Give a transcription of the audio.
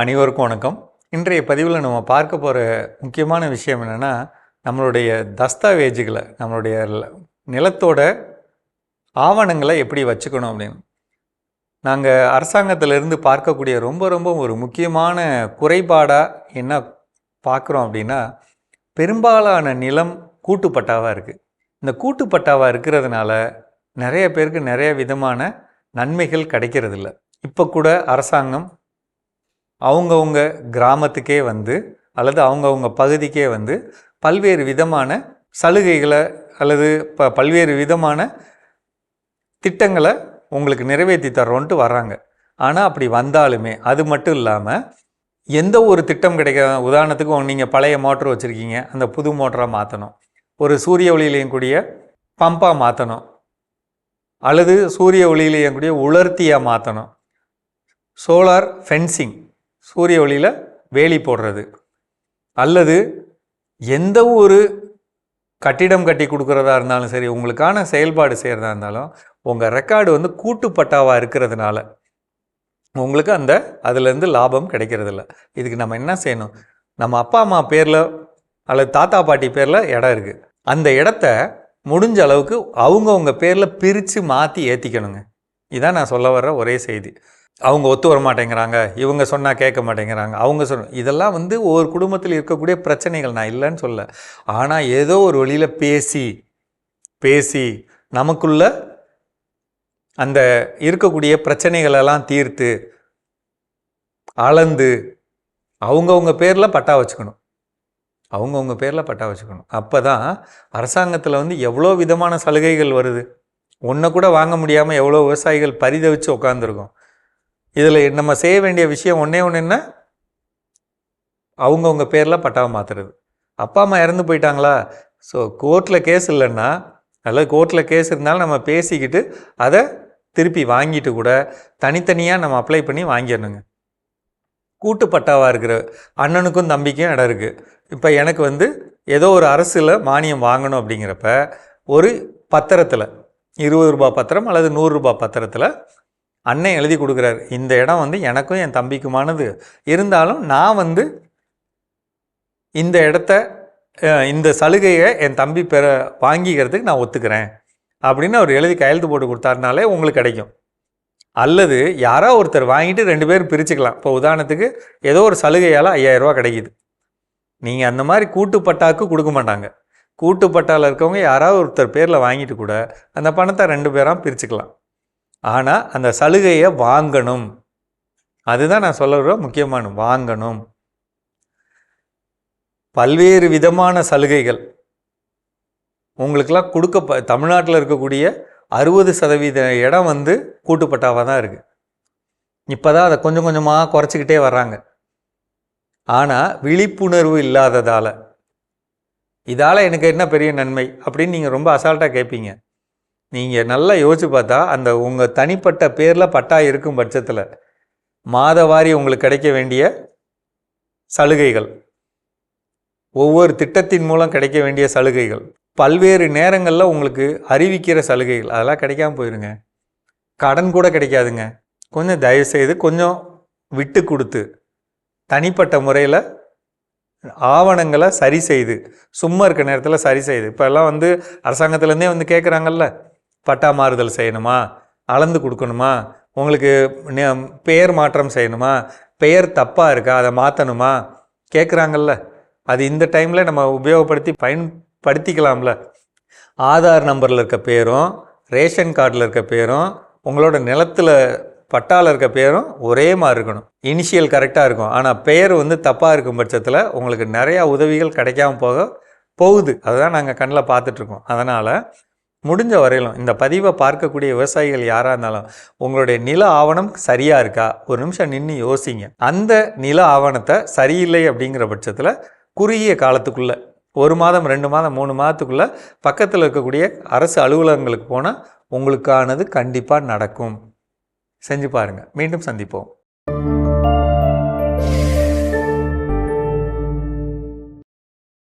அனைவருக்கும் வணக்கம். இன்றைய பதிவில் நம்ம பார்க்க போகிற முக்கியமான விஷயம் என்னென்னா நம்மளுடைய தஸ்தாவேஜுகளை நம்மளுடைய நிலத்தோட ஆவணங்களை எப்படி வச்சுக்கணும் அப்படின்னு. நாங்கள் அரசாங்கத்திலிருந்து பார்க்கக்கூடிய ரொம்ப ரொம்ப ஒரு முக்கியமான குறைபாடாக என்ன பார்க்குறோம் அப்படின்னா பெரும்பாலான நிலம் கூட்டுப்பட்டாவாக இருக்குது இந்த கூட்டுப்பட்டாவாக இருக்கிறதுனால நிறைய பேருக்கு நிறைய விதமான நன்மைகள் கிடைக்கிறதில்ல. இப்போ கூட அரசாங்கம் அவங்கவுங்க கிராமத்துக்கே வந்து அல்லது அவங்கவுங்க பகுதிக்கே வந்து பல்வேறு விதமான சலுகைகளை அல்லது ப பல்வேறு விதமான திட்டங்களை உங்களுக்கு நிறைவேற்றி தர்றோன்ட்டு வர்றாங்க. ஆனால் அப்படி வந்தாலுமே அது மட்டும் இல்லாமல் எந்த ஒரு திட்டம் கிடைக்க உதாரணத்துக்கு நீங்கள் பழைய மோட்டர் வச்சுருக்கீங்க அந்த புது மோட்டரை மாற்றணும் ஒரு சூரிய ஒளியிலையும் கூடிய பம்பாக மாற்றணும் அல்லது சூரிய ஒளியிலையும் கூடிய உலர்த்தியாக மாற்றணும் சோலார் ஃபென்சிங் சூரிய ஒளியில் வேலி போடுறது. அல்லது எந்த ஒரு கட்டிடம் கட்டி கொடுக்குறதா இருந்தாலும் சரி உங்களுக்கான செயல்பாடு செய்கிறதா இருந்தாலும் உங்கள் ரெக்கார்டு வந்து கூட்டுப்பட்டாவாக இருக்கிறதுனால உங்களுக்கு அந்த அதுலேருந்து லாபம் கிடைக்கிறதில்ல. இதுக்கு நம்ம என்ன செய்யணும்? நம்ம அப்பா அம்மா பேரில் அல்லது தாத்தா பாட்டி பேரில் இடம் இருக்குது அந்த இடத்த முடிஞ்ச அளவுக்கு அவங்கவுங்க பேரில் பிரித்து மாற்றி ஏற்றிக்கணுங்க இதான் நான் சொல்ல வர்ற ஒரே செய்தி. அவங்க ஒத்து வர மாட்டேங்கிறாங்க. இவங்க சொன்னால் கேட்க மாட்டேங்கிறாங்க. அவங்க சொன்ன இதெல்லாம் வந்து ஒவ்வொரு குடும்பத்தில் இருக்கக்கூடிய பிரச்சனைகள். நான் இல்லைன்னு சொல்ல. ஆனால் ஏதோ ஒரு வழியில் பேசி பேசி நமக்குள்ள அந்த இருக்கக்கூடிய பிரச்சனைகளெல்லாம் தீர்த்து அளந்து அவங்கவுங்க பேரில் பட்டா வச்சுக்கணும். அவங்கவுங்க பேரில் பட்டா வச்சுக்கணும். அப்போ தான் அரசாங்கத்தில் வந்து எவ்வளோ விதமான சலுகைகள் வருது. ஒன்றை கூட வாங்க முடியாமல் எவ்வளோ விவசாயிகள் பரிதவிச்சு உட்காந்துருக்கோம் இதில் நம்ம செய்ய வேண்டிய விஷயம் ஒன்றே ஒன்று என்ன? அவங்கவுங்க பேரில் பட்டாவை மாற்றுறது அப்பா அம்மா இறந்து போயிட்டாங்களா? ஸோ கோர்ட்டில் கேஸ் இல்லைன்னா அல்லது கோர்ட்டில் கேஸ் இருந்தாலும் நம்ம பேசிக்கிட்டு அதை திருப்பி வாங்கிட்டு கூட தனித்தனியாக நம்ம அப்ளை பண்ணி வாங்கிடணுங்க. கூட்டு பட்டாவாக இருக்கிற அண்ணனுக்கும் தம்பிக்கும் இடம் இருக்குது இப்போ எனக்கு வந்து ஏதோ ஒரு அரசில் மானியம் வாங்கணும் அப்படிங்கிறப்ப ஒரு பத்திரத்தில் இருபது ரூபாய் பத்திரம் அல்லது நூறுரூபா பத்திரத்தில் அண்ணன் எழுதி கொடுக்குறாரு இந்த இடம் வந்து எனக்கும் என் தம்பிக்குமானது. இருந்தாலும் நான் வந்து இந்த இடத்த இந்த சலுகையை என் தம்பி பெற வாங்கிக்கிறதுக்கு நான் ஒத்துக்கிறேன். அப்படின்னு அவர் எழுதி கையெழுத்து போட்டு கொடுத்தாருனாலே உங்களுக்கு கிடைக்கும். அல்லது யாரோ ஒருத்தர் வாங்கிட்டு ரெண்டு பேரும் பிரிச்சுக்கலாம். இப்போ உதாரணத்துக்கு ஏதோ ஒரு சலுகையால் ஐயாயிரரூபா கிடைக்குது. நீங்கள் அந்த மாதிரி கூட்டுப்பட்டாக்கு கொடுக்க மாட்டாங்க. கூட்டுப்பட்டாவில் இருக்கவங்க யாராவது ஒருத்தர் பேரில் வாங்கிட்டு கூட அந்த பணத்தை ரெண்டு பேராக பிரிச்சுக்கலாம். ஆனால் அந்த சலுகையை வாங்கணும். அதுதான் நான் சொல்லுற முக்கியமான வாங்கணும். பல்வேறு விதமான சலுகைகள். உங்களுக்கெல்லாம் கொடுக்க தமிழ்நாட்டில் இருக்கக்கூடிய அறுபது சதவீத இடம் வந்து கூட்டுப்பட்டாவாக தான் இருக்குது இப்போ தான் அதை கொஞ்சம் கொஞ்சமாக குறைச்சிக்கிட்டே வர்றாங்க. ஆனால் விழிப்புணர்வு இல்லாததால். இதால் எனக்கு என்ன பெரிய நன்மை அப்படின்னு நீங்கள் ரொம்ப அசால்ட்டாக கேட்பீங்க நீங்கள் நல்லா யோசிச்சு பார்த்தா அந்த உங்கள் தனிப்பட்ட பேரில் பட்டா இருக்கும் பட்சத்தில் மாதவாரி உங்களுக்கு கிடைக்க வேண்டிய சலுகைகள். ஒவ்வொரு திட்டத்தின் மூலம் கிடைக்க வேண்டிய சலுகைகள். பல்வேறு நேரங்களில் உங்களுக்கு அறிவிக்கிற சலுகைகள். அதெல்லாம் கிடைக்காம போயிருங்க. கடன் கூட கிடைக்காதுங்க. கொஞ்சம் தயவு செய்து கொஞ்சம் விட்டு கொடுத்து தனிப்பட்ட முறையில் ஆவணங்களை சரி செய்து சும்மா இருக்க நேரத்தில் சரி செய்து. இப்போ எல்லாம் வந்து அரசாங்கத்துலேருந்தே வந்து கேட்குறாங்கல்ல பட்டா மாறுதல் செய்யணுமா? அளந்து கொடுக்கணுமா? உங்களுக்கு பெயர் மாற்றம் செய்யணுமா? பெயர் தப்பாக இருக்கா? அதை மாற்றணுமா கேட்குறாங்கல்ல அது இந்த டைமில் நம்ம உபயோகப்படுத்தி பயன்படுத்திக்கலாம்ல. ஆதார் நம்பரில் இருக்க பேரும் ரேஷன் கார்டில் இருக்க பேரும் உங்களோட நிலத்தில் பட்டாவில் இருக்க பேரும் ஒரே மாதிரி இருக்கணும். இனிஷியல் கரெக்டாக இருக்கும். ஆனால் பெயர் வந்து தப்பாக இருக்கும் பட்சத்தில் உங்களுக்கு நிறையா உதவிகள் கிடைக்காம போக போகுது. அதுதான் நாங்கள் கண்ணில் பார்த்துட்ருக்கோம் அதனால் முடிஞ்ச வரையிலும் இந்த பதிவை பார்க்கக்கூடிய விவசாயிகள் யாராக இருந்தாலும் உங்களுடைய நில ஆவணம் சரியாக இருக்கா? ஒரு நிமிஷம் நின்று யோசிங்க. அந்த நில ஆவணத்தை சரியில்லை அப்படிங்கிற பட்சத்தில் குறுகிய காலத்துக்குள்ளே ஒரு மாதம் ரெண்டு மாதம் மூணு மாதத்துக்குள்ளே பக்கத்தில் இருக்கக்கூடிய அரசு அலுவலகங்களுக்கு போனால் உங்களுக்கானது கண்டிப்பாக நடக்கும். செஞ்சு பாருங்கள் மீண்டும் சந்திப்போம்.